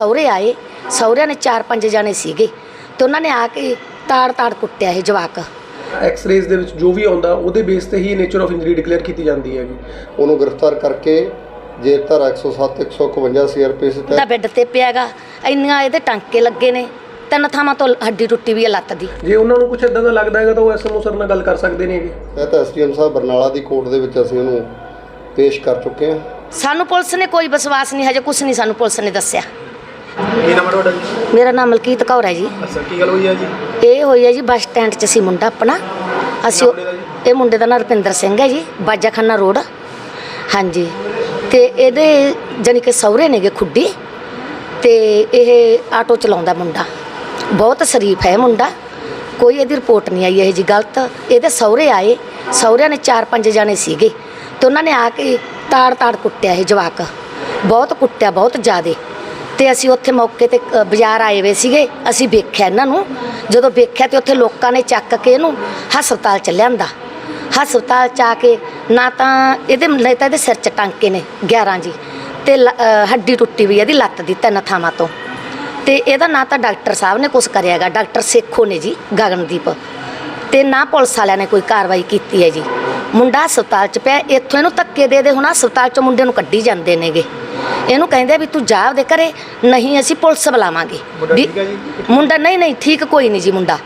ਸਹੁਰੇ ਆਏ ਸਹੁਰਿਆਂ ਨੇ ਚਾਰ ਪੰਜ ਜਾਣੇ ਸੀਗੇ ਤੇ ਉਹਨਾਂ ਨੇ ਆ ਕੇ ਤਾੜ ਤਾੜ ਕੁੱਟਿਆ ਇਹ ਜਵਾਕ। ਐਕਸ-ਰੇਜ਼ ਦੇ ਵਿੱਚ ਜੋ ਵੀ ਆਉਂਦਾ ਉਹਦੇ ਬੇਸ ਤੇ ਹੀ ਨੇਚਰ ਆਫ ਇੰਜਰੀ ਡਿਕਲੇਅਰ ਕੀਤੀ ਜਾਂਦੀ ਹੈਗੀ। ਉਹਨੂੰ ਗ੍ਰਿਫਤਾਰ ਕਰਕੇ ਜੇਲ੍ਹ ਧਾਰਾ 107 151 ਸੀਆਰਪੀਸੀ ਦਾ ਤਹਿਤ ਬੈੱਡ ਤੇ ਪਿਆਗਾ ਇੰਨੀਆਂ ਇਹਦੇ ਟਾਂਕੇ ਲੱਗੇ ਨੇ ਤਿੰਨ ਥਾਵਾਂ ਤੋਂ ਹੱਡੀ ਟੁੱਟੀ ਵੀ ਹੈ ਲੱਤ ਦੀ। ਜੇ ਉਹਨਾਂ ਨੂੰ ਕੁਝ ਇਦਾਂ ਦਾ ਲੱਗਦਾ ਹੈਗਾ ਤਾਂ ਉਹ ਐਸਐਮਓ ਸਰ ਨਾਲ ਗੱਲ ਕਰ ਸਕਦੇ ਨੇਗੇ ਇਹ ਤਾਂ ਐਸਡੀਐਮ ਸਾਹਿਬ ਬਰਨਾਲਾ ਦੀ ਕੋਰਟ ਦੇ ਵਿੱਚ ਅਸੀਂ ਉਹਨੂੰ ਪੇਸ਼ ਕਰ ਚੁੱਕੇ ਹਾਂ। ਸਾਨੂੰ ਪੁਲਿਸ ਨੇ ਕੋਈ ਵਿਸ਼ਵਾਸ ਨਹੀਂ ਹਜੇ ਕੁਝ ਨਹੀਂ ਸਾਨੂੰ ਪੁਲਿਸ ਨੇ ਦੱਸਿਆ। ਨਾਮ ਹੈ ਤੁਹਾਡਾ ਜੀ? ਮੇਰਾ ਨਾਮ ਮਲਕੀਤ ਕੌਰ ਹੈ ਜੀ। ਅੱਛਾ ਕੀ ਗੱਲ ਹੋਈ ਹੈ ਜੀ? ਇਹ ਹੋਈ ਹੈ ਜੀ ਬੱਸ ਸਟੈਂਡ 'ਚ ਸੀ ਮੁੰਡਾ ਆਪਣਾ। ਅਸੀਂ ਉਹ- ਇਹ ਮੁੰਡੇ ਦਾ ਨਾਮ ਰੁਪਿੰਦਰ ਸਿੰਘ ਹੈ ਜੀ ਬਾਜਾਖਾਨਾ ਰੋਡ। ਹਾਂਜੀ ਤੇ ਇਹਦੇ ਜਾਣੀ ਕਿ ਸਹੁਰੇ ਨੇਗੇ ਖੁੱਡੀ। ਤੇ ਇਹ ਆਟੋ ਚਲਾਉਂਦਾ ਮੁੰਡਾ। ਬਹੁਤ ਸ਼ਰੀਫ ਹੈ ਮੁੰਡਾ। ਕੋਈ ਇਹਦੀ ਰਿਪੋਰਟ ਨਹੀਂ ਆਈ ਇਹ ਜੀ ਗਲਤ। ਇਹਦੇ ਸਹੁਰੇ ਆਏ। ਸਹੁਰਿਆਂ ਨੇ ਚਾਰ ਪੰਜ ਜਾਣੇ ਸੀਗੇ। ਤੇ ਉਹਨਾਂ ਨੇ ਆ ਕੇ ਤਾੜ ਤਾੜ ਕੁੱਟਿਆ ਇਹ ਜਵਾਕ। ਬਹੁਤ ਕੁੱਟਿਆ ਬਹੁਤ ਜ਼ਿਆਦੇ। ਤੇ ਅਸੀਂ ਉੱਥੇ ਮੌਕੇ ਤੇ ਅ, ਬਾਜ਼ਾਰ ਆਏ ਹੋਏ ਸੀਗੇ। ਅਸੀਂ ਵੇਖਿਆ ਇਹਨਾਂ ਨੂੰ। ਜਦੋਂ ਵੇਖਿਆ ਤੇ ਉੱਥੇ ਲੋਕਾਂ ਨੇ ਚੱਕ ਕੇ ਇਹਨੂੰ ਹਸਪਤਾਲ ਚ ਲਿਆਂਦਾ। ਹਸਪਤਾਲ ਚ ਆ ਕੇ ਨਾ ਤਾਂ ਇਹਦੇ ਨਹੀਂ ਤਾਂ ਇਹਦੇ ਸਿਰ ਚ ਟਾਂਕੇ ਨੇ 11 ਜੀ। ਤੇ ਲ- ਅ, ਹੱਡੀ ਟੁੱਟੀ ਵੀ ਇਹਦੀ ਲੱਤ ਦੀ ਤਿੰਨ ਥਾਵਾਂ ਤੋਂ। ਤੇ ਇਹਦਾ ਨਾ ਤਾਂ ਡਾਕਟਰ ਸਾਹਿਬ ਨੇ ਕੁਝ ਕਰਿਆਗਾ ਡਾਕਟਰ ਸੇਖੋ ਨੇ ਜੀ ਗਗਨਦੀਪ। ਤੇ ਨਾ ਪੁਲਿਸ ਵਾਲਿਆਂ ਨੇ ਕੋਈ ਕਾਰਵਾਈ ਕੀਤੀ ਹੈ ਜੀ। ਮੁੰਡਾ ਹਸਪਤਾਲ ਚ ਪਿਆ। ਇੱਥੋਂ ਇਹਨੂੰ ਧੱਕੇ ਦੇ ਦੇ ਹੁਣ ਹਸਪਤਾਲ ਚ ਮੁੰਡੇ ਨੂੰ ਕੱਢੀ ਜਾਂਦੇ ਨੇਗੇ। ਇਹਨੂੰ ਕਹਿੰਦੇ ਵੀ ਤੂੰ ਜਾ ਆਪਦੇ ਘਰੇ ਨਹੀਂ ਅਸੀਂ ਪੁਲਿਸ ਬੁਲਾਵਾਂਗੇ। ਵੀ ਮੁੰਡਾ ਨਹੀਂ ਨਹੀਂ ਠੀਕ ਕੋਈ ਨਹੀਂ ਜੀ ਮੁੰਡਾ।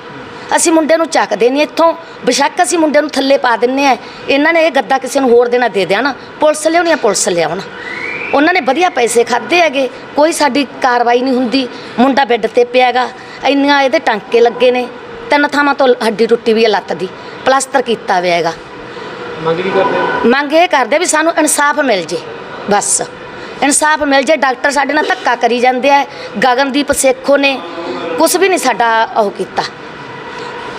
ਅਸੀਂ ਮੁੰਡੇ ਨੂੰ ਚੱਕਦੇ ਨਹੀਂ ਇੱਥੋਂ। ਬੇਸ਼ੱਕ ਅਸੀਂ ਮੁੰਡੇ ਨੂੰ ਥੱਲੇ ਪਾ ਦਿੰਨੇ ਆ। ਇਹਨਾਂ ਨੇ ਇਹ ਗੱਦਾ ਕਿਸੇ ਨੂੰ ਹੋਰ ਦੇਣਾ ਦੇ ਦੇਣ। ਪੁਲਿਸ ਲਿਆਉਣੀ ਆ ਪੁਲਿਸ ਲਿਆਉਣ। ਉਹਨਾਂ ਨੇ ਵਧੀਆ ਪੈਸੇ ਖਾਦੇ ਹੈਗੇ। ਕੋਈ ਸਾਡੀ ਕਾਰਵਾਈ ਨਹੀਂ ਹੁੰਦੀ। ਮੁੰਡਾ ਬੈੱਡ ਤੇ ਪਿਆਗਾ ਇੰਨੀਆਂ ਇਹਦੇ ਟਾਂਕੇ ਲੱਗੇ ਨੇ। ਤਿੰਨ ਥਾਵਾਂ ਤੋਂ ਹੱਡੀ ਟੁੱਟੀ ਵੀ ਹੈ ਲੱਤ ਦੀ। ਪਲਾਸਟਰ ਕੀਤਾ ਹੋਇਆ ਹੈਗਾ। ਮੰਗ ਕੀ ਕਰਦੇ ਮੰਗ ਇਹ ਕਰਦੇ ਵੀ ਸਾਨੂੰ ਇਨਸਾਫ ਮਿਲ ਜੇ। ਬਸ। ਇਨਸਾਫ ਮਿਲ ਜੇ, ਡਾਕਟਰ ਸਾਡੇ ਨਾਲ ਧੱਕਾ ਕਰੀ ਜਾਂਦੇ ਆ। ਗਗਨਦੀਪ ਸੇਖੋ ਨੇ ਕੁਝ ਵੀ ਨਹੀਂ ਸਾਡਾ ਉਹ ਕੀਤਾ।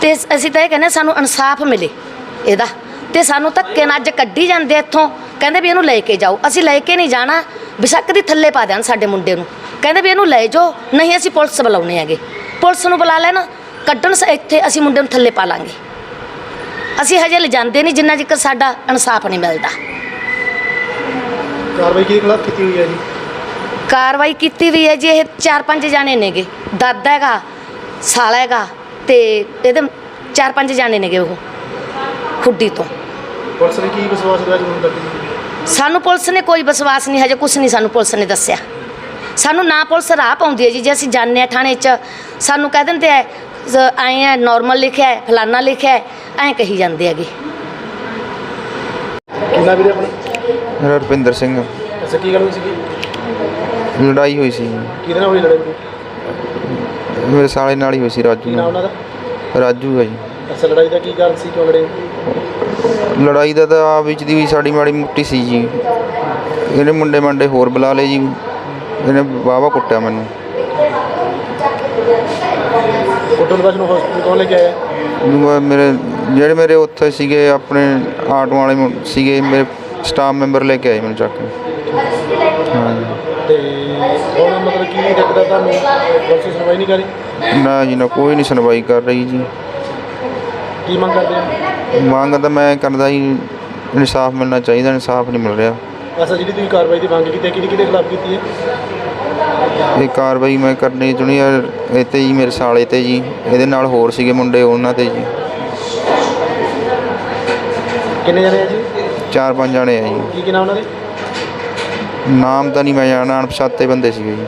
ਤੇ ਅਸੀਂ ਤਾਂ ਇਹ ਕਹਿੰਦੇ ਸਾਨੂੰ ਇਨਸਾਫ ਮਿਲੇ ਇਹਦਾ। ਤੇ ਸਾਨੂੰ ਧੱਕੇ ਨਾਲ ਅੱਜ ਕੱਢੀ ਜਾਂਦੇ ਇੱਥੋਂ। ਕਹਿੰਦੇ ਵੀ ਇਹਨੂੰ ਲੈ ਕੇ ਜਾਓ। ਅਸੀਂ ਲੈ ਕੇ ਨਹੀਂ ਜਾਣਾ। ਬਿਸ਼ੱਕ ਦੀ ਥੱਲੇ ਪਾ ਦੇਣ ਸਾਡੇ ਮੁੰਡੇ ਨੂੰ। ਕਹਿੰਦੇ ਵੀ ਇਹਨੂੰ ਲੈ ਜਾਓ। ਨਹੀਂ ਅਸੀਂ ਪੁਲਿਸ ਬੁਲਾਉਣੇ ਹੈਗੇ। ਪੁਲਿਸ ਨੂੰ ਬੁਲਾ ਲੈਣ। ਕੱਢਣ ਸ- ਇੱਥੇ ਅਸੀਂ ਮੁੰਡੇ ਨੂੰ ਥੱਲੇ ਪਾ ਲਾਂਗੇ। ਅਸੀਂ ਹਜੇ ਲਿਜਾਂਦੇ ਨਹੀਂ ਜਿੰਨਾ ਚਿਰ ਸਾਡਾ ਇਨਸਾਫ ਨਹੀਂ ਮਿਲਦਾ। ਕਾਰਵਾਈ ਕਿਹਦੇ ਖਿਲਾਫ ਕੀਤੀ ਹੋਈ ਹੈ ਜੀ? ਕਾਰਵਾਈ ਕੀਤੀ ਵੀ ਹੈ ਜੀ ਇਹ ਚਾਰ ਪੰਜ ਜਾਣੇ ਨੇਗੇ। ਦਾਦਾ ਹੈਗਾ ਸਾਲਾ ਹੈਗਾ ਤੇ ਇਹਦੇ ਚਾਰ ਪੰਜ ਜਾਣੇ ਨੇਗੇ ਉਹ ਖੁੱਡੀ ਤੋਂ। ਪੁਲਿਸ ਨੇ ਕੀ ਵਿਸ਼ਵਾਸ ਦਿਵਾਇਆ ਹੁਣ ਤੱਕ? ਸਾਨੂੰ ਪੁਲਿਸ ਨੇ ਕੋਈ ਵਿਸ਼ਵਾਸ ਨਹੀਂ ਹਜੇ ਕੁਝ ਨਹੀਂ ਸਾਨੂੰ ਪੁਲਿਸ ਨੇ ਦੱਸਿਆ। ਸਾਨੂੰ ਨਾ ਪੁਲਿਸ ਰਾਹ ਪਾਉਂਦੀ ਹੈ ਜੀ ਜੇ ਅਸੀਂ ਜਾਂਦੇ ਹਾਂ ਥਾਣੇ 'ਚ ਸਾਨੂੰ ਕਹਿ ਦਿੰਦੇ ਆ ਜ਼- ਆਏ ਆ ਨਾਰਮਲ ਲਿਖਿਆ ਹੈ ਫਲਾਨਾ ਲਿਖਿਆ ਐਂ ਕਹੀ ਜਾਂਦੇ ਹੈਗੇ। ਕਿੰਨਾ ਵੀਰੇ ਆਪਣਾ? ਮੇਰਾ ਰੁਪਿੰਦਰ ਸਿੰਘ। ਅੱਛਾ ਕੀ ਗੱਲ ਹੋਈ ਸੀਗੀ? ਲੜਾਈ ਹੋਈ ਸੀ। ਕਿਹਦੇ ਨਾਲ ਹੋਈ ਲੜਾਈ? ਮੇਰੇ ਸਾਲੇ ਨਾਲ ਹੀ ਹੋਈ ਸੀ ਰਾਜੂ ਕੀ ਨਾਮ ਉਹਨਾਂ ਨਾਲ ਦਾ? ਰਾਜੂ ਹੈ ਜੀ। ਅੱਛਾ ਲੜਾਈ ਦਾ ਕੀ ਕਾਰਨ ਸੀ ਕਿਉਂ ਲੜੇ? ਲੜਾਈ ਦਾ ਤਾਂ ਆ ਵਿੱਚ ਦੀ ਵੀ ਸਾਡੀ ਮਾੜੀ ਮੁੱਟੀ ਸੀ ਜੀ। ਇਹਨੇ ਮੁੰਡੇ ਮੰਡੇ ਹੋਰ ਬੁਲਾ ਲਏ ਜੀ। ਇਹਨੇ ਵਾਹਵਾ ਕੁੱਟਿਆ ਮੈਨੂੰ। ਕੁੱਟਣ ਬਾਅਦ ਨੂੰ ਹਸਪੀਟਲ ਕੌਣ ਲੈ ਕੇ ਆਇਆ? ਮੈਨੂੰ ਮੇਰੇ ਜਿਹੜੇ ਮੇਰੇ ਉੱਥੇ ਸੀਗੇ ਆਪਣੇ ਆਟੋ ਵਾਲੇ ਮੁੰ- ਸੀਗੇ ਮੇਰੇ ਸਟਾਫ ਮੈਂਬਰ ਲੈ ਕੇ ਆਏ ਮੈਨੂੰ ਚੱਕ ਕੇ। ਹਾਂ ਜੀ। ਤੇ ਹੁਣ ਮਤਲਬ ਕੀ ਦਿੱਕਤ ਤੁਹਾਨੂੰ? ਪੁਲਿਸ ਸੁਣਵਾਈ ਨਹੀਂ ਕਰੀ ਨਾ ਜੀ ਨਾ ਕੋਈ ਨਹੀਂ ਸੁਣਵਾਈ ਕਰ ਰਹੀ ਜੀ। ਕੀ ਮੰਗ ਕਰਦੇ ਹੋ? ਮੰਗ ਤਾਂ ਮੈਂ ਕਰਦਾ ਜੀ ਇਨਸਾਫ ਮਿਲਣਾ ਚਾਹੀਦਾ ਇਨਸਾਫ ਨਹੀਂ ਮਿਲ ਰਿਹਾ। ਅੱਛਾ ਜਿਹੜੀ ਤੁਸੀਂ ਕਾਰਵਾਈ ਦੀ ਮੰਗ ਕੀਤੀ ਹੈ ਕਿਹਦੇ ਕਿਹਦੇ ਖਿਲਾਫ ਕੀਤੀ ਹੈ? ਇਹ ਕਾਰਵਾਈ ਮੈਂ ਕਰਨੀ ਚਾਹੁੰਦੀ ਆ ਇਹ ਤੇ ਜੀ ਮੇਰੇ ਸਾਲੇ ਤੇ ਜੀ ਇਹਦੇ ਨਾਲ ਹੋਰ ਸੀਗੇ ਮੁੰਡੇ ਉਹਨਾਂ ਤੇ ਜੀ। ਕਿੰਨੇ ਜਣੇ ਆ ਜੀ? ਚਾਰ ਪੰਜ ਜਣੇ ਆ ਜੀ। ਕੀ ਕੀ ਨਾਮ ਉਹਨਾਂ ਦੇ? ਨਾਮ ਤਾਂ ਨਹੀਂ ਮੈਂ ਜਾਣਦਾ ਅਣਪਛਾਤੇ ਬੰਦੇ ਸੀਗੇ ਜੀ।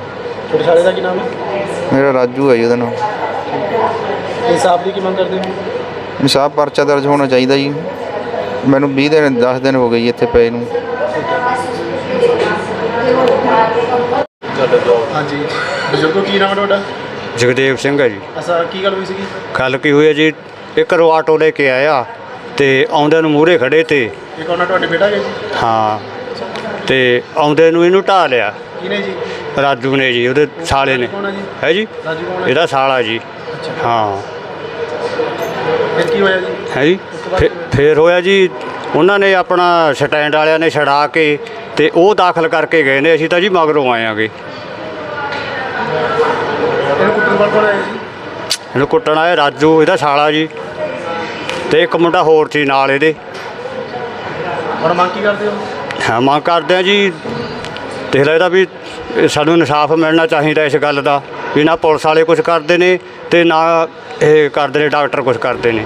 ਛੋਟੇ ਸਾਲੇ ਦਾ ਕੀ ਨਾਮ ਹੈ? ਮੇਰਾ ਰਾਜੂ ਹੈ ਜੀ ਉਹਦਾ ਨਾਮ। ਇਨਸਾਫ ਦੀ ਕੀ ਮੰਗ ਕਰਦੇ ਹੋ? ਇਨਸਾਫ ਪਰਚਾ ਦਰਜ ਹੋਣਾ ਚਾਹੀਦਾ ਜੀ। ਮੈਨੂੰ 20 ਦਿਨ 10 ਦਿਨ ਹੋ ਗਏ ਜੀ ਇੱਥੇ ਪਏ ਨੂੰ। ਹਾਂਜੀ। ਬਜ਼ੁਰਗੋ ਕੀ ਨਾਮ ਹੈ ਤੁਹਾਡਾ? ਜਗਦੇਵ ਸਿੰਘ ਹੈ ਜੀ। ਅੱਛਾ ਕੀ ਗੱਲ ਹੋਈ ਸੀਗੀ? ਗੱਲ ਕੀ ਹੋਈ ਹੈ ਜੀ ਇੱਕ ਰੋ ਆਟੋ ਲੈ ਕੇ ਆਇਆ। ਤੇ ਆਉਂਦਿਆਂ ਨੂੰ ਮੂਹਰੇ ਖੜੇ ਤੇ ਇਹ ਕੌਣ ਆ ਤੁਹਾਡੇ ਬੇਟਾ ਹੈ ਜੀ? ਹਾਂ ਤੇ ਆਉਂਦੇ ਨੂੰ ਇਹਨੂੰ ਢਾ ਲਿਆ। ਕਿਹਨੇ ਜੀ? ਰਾਜੂ ਨੇ ਜੀ ਉਹਦੇ ਸਾਲੇ ਨੇ। ਕੌਣ ਆ ਜੀ? ਹੈ ਜੀ? ਰਾਜੂ ਕੌਣ ਹੈ ਇਹਦਾ ਸਾਲਾ ਜੀ। ਹਾਂ। ਫਿਰ ਕੀ ਹੋਇਆ ਜੀ? ਹੈ ਜੀ? ਫੇ- ਫੇਰ ਹੋਇਆ ਜੀ ਉਹਨਾਂ ਨੇ ਆਪਣਾ ਸਟੈਂਡ ਵਾਲਿਆਂ ਨੇ ਛੜਾ ਕੇ ਤੇ ਉਹ ਦਾਖਲ ਕਰਕੇ ਗਏ ਨੇ ਅਸੀਂ ਤਾਂ ਜੀ ਮਗਰੋਂ ਆਏ ਆਂਗੇ। ਇਹਨੂੰ ਕੁੱਟਣ ਵਾਲ ਕੌਣ ਆਇਆ ਜੀ? ਇਹਨੂੰ ਕੁੱਟਣ ਆਇਆ ਰਾਜੂ ਇਹਦਾ ਸਾਲਾ ਜੀ। ਤੇ ਇੱਕ ਮੁੰਡਾ ਹੋਰ ਸੀ ਨਾਲ ਇਹਦੇ। ਹੁਣ ਮੰਗ ਕੀ ਕਰਦੇ ਹੋ? ਹਾਂ ਮੰਗ ਕਰਦੇ ਆ ਜੀ ਦੇਖ ਲੈ ਇਹਦਾ ਵੀ ਸਾਨੂੰ ਇਨਸਾਫ ਮਿਲਣਾ ਚਾਹੀਦਾ ਇਸ ਗੱਲ ਦਾ ਵੀ ਨਾ ਪੁਲਿਸ ਵਾਲੇ ਕੁਝ ਕਰਦੇ ਨੇ ਤੇ ਨਾ ਇਹ ਕਰਦੇ ਨੇ ਡਾਕਟਰ ਕੁਝ ਕਰਦੇ ਨੇ।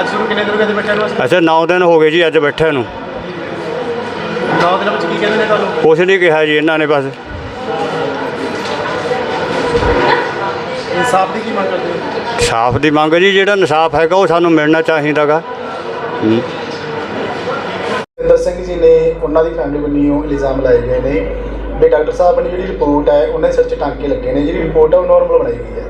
ਅੱਜ ਸ਼ੁਰੂ ਕਿੰਨੇ ਦਿਨ ਹੋ ਗਏ ਤੇ ਬੱਚਿਆਂ ਨੂੰ ਅੱਛਾ 9 ਦਿਨ ਹੋ ਗਏ ਜੀ ਅੱਜ ਬੈਠੇ ਨੂੰ। 9 ਦਿਨਾਂ ਵਿੱਚ ਕੀ ਕਹਿੰਦੇ ਨੇ ਤੁਹਾਨੂੰ? ਕੁਛ ਨਹੀਂ ਕਿਹਾ ਜੀ ਇਹਨਾਂ ਨੇ ਬਸ। ਇਨਸਾਫ ਦੀ ਕੀ ਮੰਗ ਕਰਦੇ ਹੋ? ਇਨਸਾਫ਼ ਦੀ ਮੰਗ ਜੀ, ਜਿਹੜਾ ਇਨਸਾਫ ਹੈਗਾ ਉਹ ਸਾਨੂੰ ਮਿਲਣਾ ਚਾਹੀਦਾਗਾ। ਇੰਦਰ ਸਿੰਘ ਜੀ ਨੇ ਉਹਨਾਂ ਦੀ ਫੈਮਿਲੀ ਵੱਲੋਂ ਇਲਜ਼ਾਮ ਲਾਏ ਗਏ ਨੇ। ਵੀ ਡਾਕਟਰ ਸਾਹਿਬ ਨੇ ਜਿਹੜੀ ਰਿਪੋਰਟ ਹੈ ਉਹਨਾਂ ਸਿਰ 'ਚ ਟਾਂਕੇ ਲੱਗੇ ਨੇ। ਜਿਹੜੀ ਰਿਪੋਰਟ ਹੈ ਉਹ ਨਾਰਮਲ ਬਣਾਈ ਗਈ ਹੈ।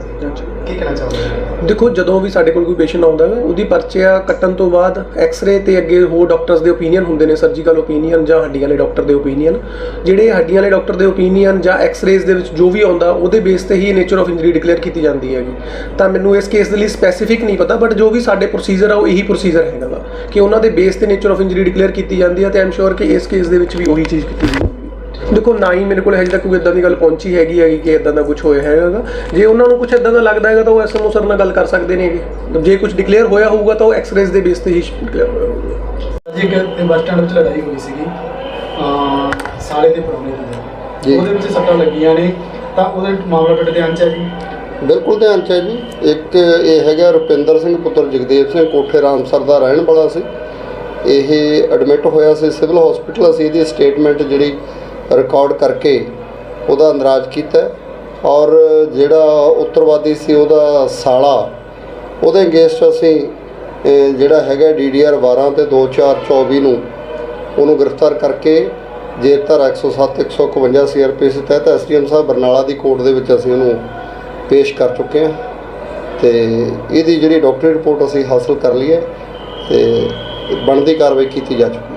ਕੀ ਕਹਿਣਾ ਚਾਹੁੰਦੇ ਹੋ ਦੇਖੋ ਜਦੋਂ ਵੀ ਸਾਡੇ ਕੋਲ ਕੋਈ ਪੇਸ਼ੈਂਟ ਆਉਂਦਾ ਹੈ ਉਹਦੀ ਪਰਚਿਆ ਕੱਟਣ ਤੋਂ ਬਾਅਦ ਐਕਸ-ਰੇ ਤੇ ਅੱਗੇ ਹੋਰ ਡਾਕਟਰਸ ਦੇ ਓਪੀਨੀਅਨ ਹੁੰਦੇ ਨੇ ਸਰਜੀਕਲ ਓਪੀਨੀਅਨ ਜਾਂ ਹੱਡੀਆਂ ਵਾਲੇ ਡਾਕਟਰ ਦੇ ਓਪੀਨੀਅਨ ਜਿਹੜੇ ਹੱਡੀਆਂ ਵਾਲੇ ਡਾਕਟਰ ਦੇ ਓਪੀਨੀਅਨ ਜਾਂ ਐਕਸ-ਰੇਜ਼ ਦੇ ਵਿੱਚ ਜੋ ਵੀ ਆਉਂਦਾ ਉਹਦੇ ਬੇਸ ਤੇ ਹੀ ਨੇਚਰ ਆਫ ਇੰਜਰੀ ਡਿਕਲੇਅਰ ਕੀਤੀ ਜਾਂਦੀ ਹੈਗੀ ਤਾਂ ਮੈਨੂੰ ਇਸ ਕੇਸ ਦੇ ਲਈ ਸਪੈਸੀਫਿਕ ਨਹੀਂ ਪਤਾ ਬਟ ਜੋ ਵੀ ਸਾਡੇ ਪ੍ਰੋਸੀਜਰ ਆ ਉਹ ਇਹੀ ਪ੍ਰੋਸੀਜਰ ਹੈਗਾ ਕਿ ਉਹਨਾਂ ਦੇ ਬੇਸ ਤੇ ਨੇਚਰ ਆਫ ਇੰਜਰੀ ਡਿਕਲੇਅਰ ਕੀਤੀ ਜਾਂਦੀ ਹੈ ਤੇ ਆਮ ਸ਼ੋਰ ਕਿ ਇਸ ਕੇਸ ਦੇ ਵਿੱਚ ਵੀ ਉਹੀ ਚੀਜ਼ ਕੀਤੀ ਜਾਊਗੀ ਦੇਖੋ ਨਾ ਹੀ ਮੇਰੇ ਕੋਲ ਹਜੇ ਤੱਕ ਕੋਈ ਇਦਾਂ ਦੀ ਗੱਲ ਪਹੁੰਚੀ ਹੈਗੀ ਹੈਗੀ ਕਿ ਇਦਾਂ ਦਾ ਕੁਝ ਹੋਇਆ ਹੈਗਾ। ਜੇ ਉਹਨਾਂ ਨੂੰ ਕੁਝ ਇਦਾਂ ਦਾ ਲੱਗਦਾ ਹੈਗਾ ਤਾਂ ਉਹ ਐਸਐਮਓ ਸਰ ਨਾਲ ਗੱਲ ਕਰ ਸਕਦੇ ਨੇਗੇ ਜੇ ਕੁਝ ਡਿਕਲੇਅਰ ਹੋਇਆ ਹੋਊਗਾ ਤਾਂ ਉਹ ਐਕਸ-ਰੇਜ਼ ਦੇ ਬੇਸ ਤੇ ਹੀ ਡਿਕਲੇਅਰ ਹੋਇਆ ਹੋਊਗਾ। ਜੀ ਇੱਕ ਬੱਸ ਸਟੈਂਡ ਵਿੱਚ ਲੜਾਈ ਹੋਈ ਸੀਗੀ। ਸਾਲੇ ਦੇ ਪ੍ਰਾਹੁਣੇ ਦੀ ਜੀ। ਉਹਦੇ ਵਿੱਚ ਸੱਟਾਂ ਲੱਗੀਆਂ ਨੇ। ਤਾਂ ਉਹਦੇ ਮਾਮਲਾ ਤੁਹਾਡੇ ਧਿਆਨ 'ਚ ਹੈ ਜੀ? ਬਿਲਕੁਲ ਧਿਆਨ ਚ ਹੈ ਜੀ। ਇੱਕ ਇਹ ਹੈਗਾ ਰੁਪਿੰਦਰ ਸਿੰਘ ਪੁੱਤਰ ਜਗਦੇਵ ਸਿੰਘ ਕੋਠੇ ਰਾਮਸਰ ਦਾ ਰਹਿਣ ਵਾਲਾ ਸੀ। ਇਹ ਐਡਮਿਟ ਹੋਇਆ ਸੀ ਸਿਵਲ ਹਸਪੀਟਲ ਅਸੀਂ ਇਹਦੀ ਸਟੇਟਮੈਂਟ ਜਿਹੜੀ ਰਿਕਾਰਡ ਕਰਕੇ ਉਹਦਾ ਅੰਦਰਾਜ ਕੀਤਾ ਔਰ ਜਿਹੜਾ ਉੱਤਰਵਾਦੀ ਸੀ ਉਹਦਾ ਸਾਲਾ, ਉਹਦੇ ਅਗੇਂਸਟ ਅਸੀਂ ਜਿਹੜਾ ਹੈਗਾ ਡੀਡੀਆਰ 12 ਤੇ 2424 ਨੂੰ ਉਹਨੂੰ ਗ੍ਰਿਫਤਾਰ ਕਰਕੇ ਜੇਲ੍ਹ ਧਾਰਾ 107 151 ਸੀਆਰਪੀਸੀ ਤਹਿਤ ਐਸਡੀਐਮ ਸਾਹਿਬ ਬਰਨਾਲਾ ਦੀ ਕੋਰਟ ਦੇ ਵਿੱਚ ਅਸੀਂ ਉਹਨੂੰ ਪੇਸ਼ ਕਰ ਚੁੱਕੇ ਹਾਂ ਤੇ ਇਹਦੀ ਜਿਹੜੀ ਡਾਕਟਰੀ ਰਿਪੋਰਟ ਅਸੀਂ ਹਾਸਲ ਕਰ ਲਈ ਹੈ ਤੇ ਬਣਦੀ ਕਾਰਵਾਈ ਕੀਤੀ ਜਾ ਚੁੱਕੀ